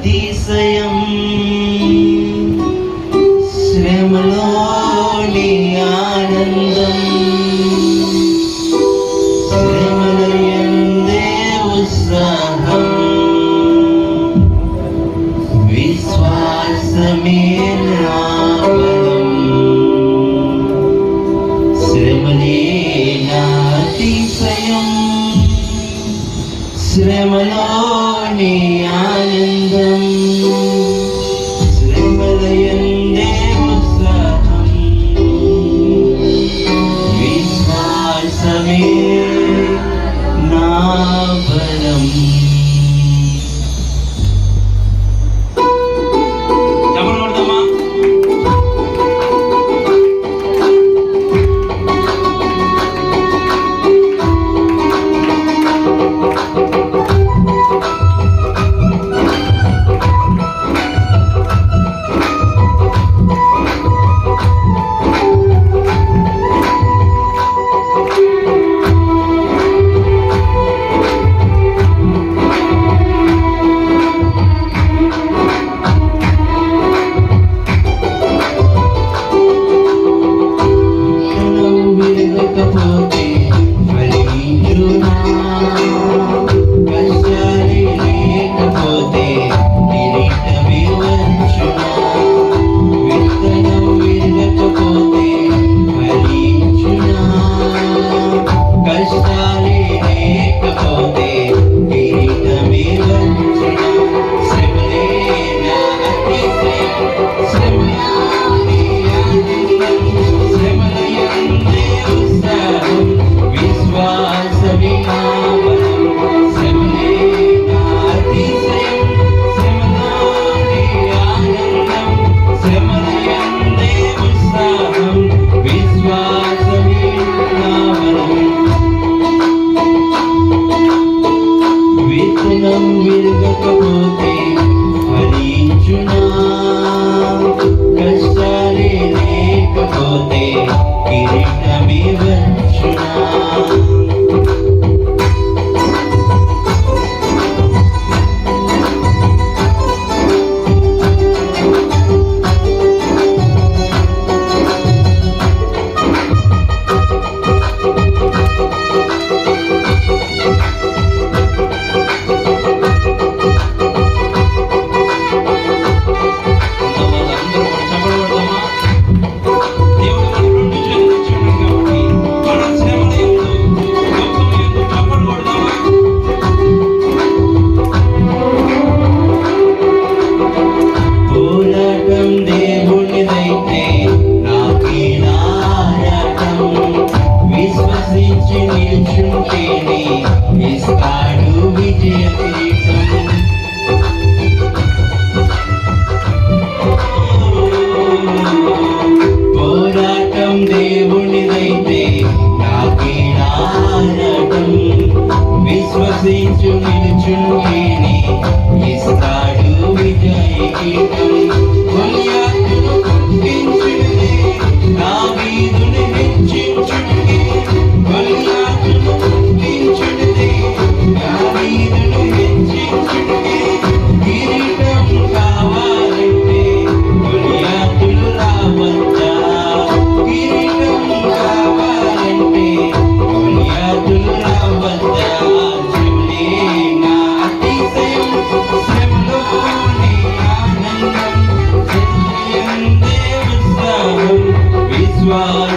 അതിശയം. ശ്രമലോലി ആനന്ദം. ശ്രമലയന്തേ ഉത്സാഹം. വിശ്വാസമേ നാമം ശ്രമലേനാതിശയം. ശ്രമലോലി ആനന്ദം. assim de um well.